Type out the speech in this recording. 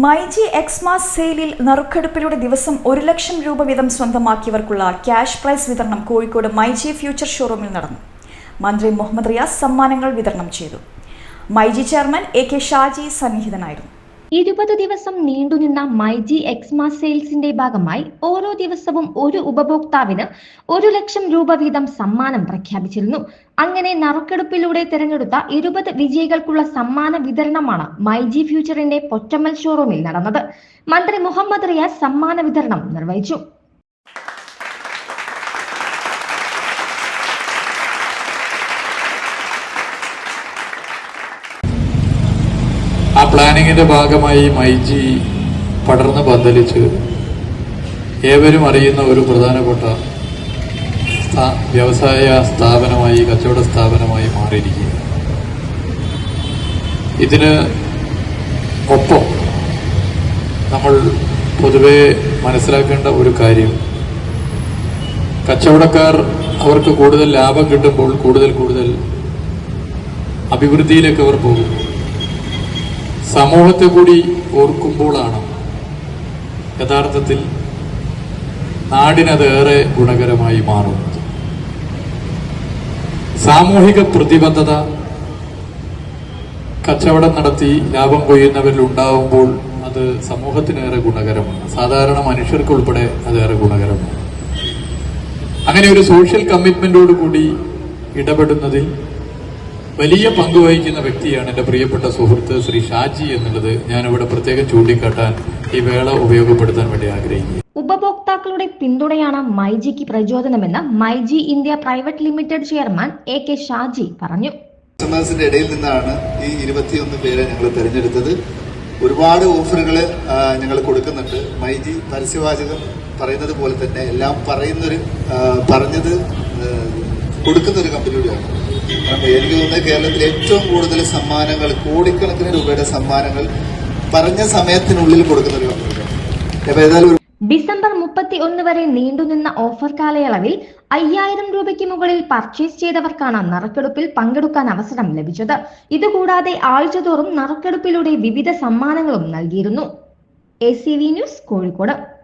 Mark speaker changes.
Speaker 1: മൈജി എക്സ്മാസ് സെയിലിൽ നറുക്കെടുപ്പിലൂടെ ദിവസം ഒരു ലക്ഷം രൂപ വീതം സ്വന്തമാക്കിയവർക്കുള്ള ക്യാഷ് പ്രൈസ് വിതരണം കോഴിക്കോട് മൈജി ഫ്യൂച്ചർ ഷോറൂമിൽ നടന്നു. മന്ത്രി മുഹമ്മദ് റിയാസ് സമ്മാനങ്ങൾ വിതരണം ചെയ്തു. MyG chairman A K Shaji സന്നിഹിതനായിരുന്നു.
Speaker 2: ഇരുപത് ദിവസം നീണ്ടുനിന്ന മൈജി എക്സ്മാ സെയിൽസിന്റെ ഭാഗമായി ഓരോ ദിവസവും ഒരു ഉപഭോക്താവിന് ഒരു ലക്ഷം രൂപ വീതം സമ്മാനം പ്രഖ്യാപിച്ചിരുന്നു. അങ്ങനെ നറുക്കെടുപ്പിലൂടെ തിരഞ്ഞെടുത്ത ഇരുപത് വിജയികൾക്കുള്ള സമ്മാന വിതരണമാണ് മൈജി ഫ്യൂച്ചറിന്റെ പൊറ്റമ്മൽ ഷോറൂമിൽ നടന്നത്. മന്ത്രി മുഹമ്മദ് റിയാസ് സമ്മാന വിതരണം നിർവഹിച്ചു.
Speaker 3: ആ പ്ലാനിങ്ങിന്റെ ഭാഗമായി മൈജി പടർന്ന് പന്തലിച്ച് ഏവരും അറിയുന്ന ഒരു പ്രധാനപ്പെട്ട വ്യവസായ സ്ഥാപനമായി കച്ചവട സ്ഥാപനമായി മാറിയിരിക്കുക ഇതിന് ഒപ്പം നമ്മൾ പൊതുവെ മനസ്സിലാക്കേണ്ട ഒരു കാര്യം കച്ചവടക്കാർ അവർക്ക് കൂടുതൽ ലാഭം കിട്ടുമ്പോൾ കൂടുതൽ കൂടുതൽ അഭിവൃദ്ധിയിലേക്ക് അവർ പോകും. സമൂഹത്തെ കൂടി ഓർക്കുമ്പോഴാണ് യഥാർത്ഥത്തിൽ നാടിനതേറെ ഗുണകരമായി മാറുന്നത്. സാമൂഹിക പ്രതിബദ്ധത കച്ചവടം നടത്തി ലാഭം കൊയ്യുന്നവരിൽ ഉണ്ടാവുമ്പോൾ അത് സമൂഹത്തിനേറെ ഗുണകരമാണ്. സാധാരണ മനുഷ്യർക്ക് ഉൾപ്പെടെ അതേറെ ഗുണകരമാണ്. അങ്ങനെ ഒരു സോഷ്യൽ കമ്മിറ്റ്മെന്റോട് കൂടി ഇടപെടുന്നതിൽ വലിയ പങ്ക് വഹിക്കുന്ന വ്യക്തിയാണ് എന്റെ പ്രിയപ്പെട്ട സുഹൃത്ത് ശ്രീ ഷാജി എന്നുള്ളത് ഞാനിവിടെ പ്രത്യേകം ചൂണ്ടിക്കാട്ടാൻ ഈ വേള ഉപയോഗപ്പെടുത്താൻ വേണ്ടി ആഗ്രഹിക്കുന്നു.
Speaker 2: ഉപഭോക്താക്കളുടെ പിന്തുണയാണ് മൈജിക്ക് പ്രചോദനമെന്ന് myG India private limited chairman A K Shaji പറഞ്ഞു.
Speaker 4: കസ്റ്റമേഴ്സിന്റെ ഇടയിൽ നിന്നാണ് ഈ ഇരുപത്തിയൊന്ന് പേരെ ഞങ്ങൾ തിരഞ്ഞെടുത്തത്. ഒരുപാട് ഓഫറുകൾ ഞങ്ങൾ കൊടുക്കുന്നുണ്ട്. മൈജി പരസ്യവാചകം പറയുന്നത് പോലെ തന്നെ എല്ലാം പറയുന്നൊരു പറഞ്ഞത് കൊടുക്കുന്നൊരു കൊടുക്കുന്ന ഒരു കമ്പനി കൂടിയാണ്. കേരളത്തിൽ ഏറ്റവും കൂടുതൽ സമ്മാനങ്ങൾ കോടിക്കണക്കിന് രൂപയുടെ സമ്മാനങ്ങൾ പറഞ്ഞ സമയത്തിനുള്ളിൽ കൊടുക്കുന്ന ഒരു
Speaker 2: ഡിസംബർ മുപ്പത്തി ഒന്ന് വരെ നീണ്ടുനിന്ന ഓഫർ കാലയളവിൽ അയ്യായിരം രൂപയ്ക്ക് മുകളിൽ പർച്ചേസ് ചെയ്തവർക്കാണ് നറുക്കെടുപ്പിൽ പങ്കെടുക്കാൻ അവസരം ലഭിച്ചത്. ഇതുകൂടാതെ ആഴ്ചതോറും നറുക്കെടുപ്പിലൂടെ വിവിധ സമ്മാനങ്ങളും നൽകിയിരുന്നു. A news Kozhikode.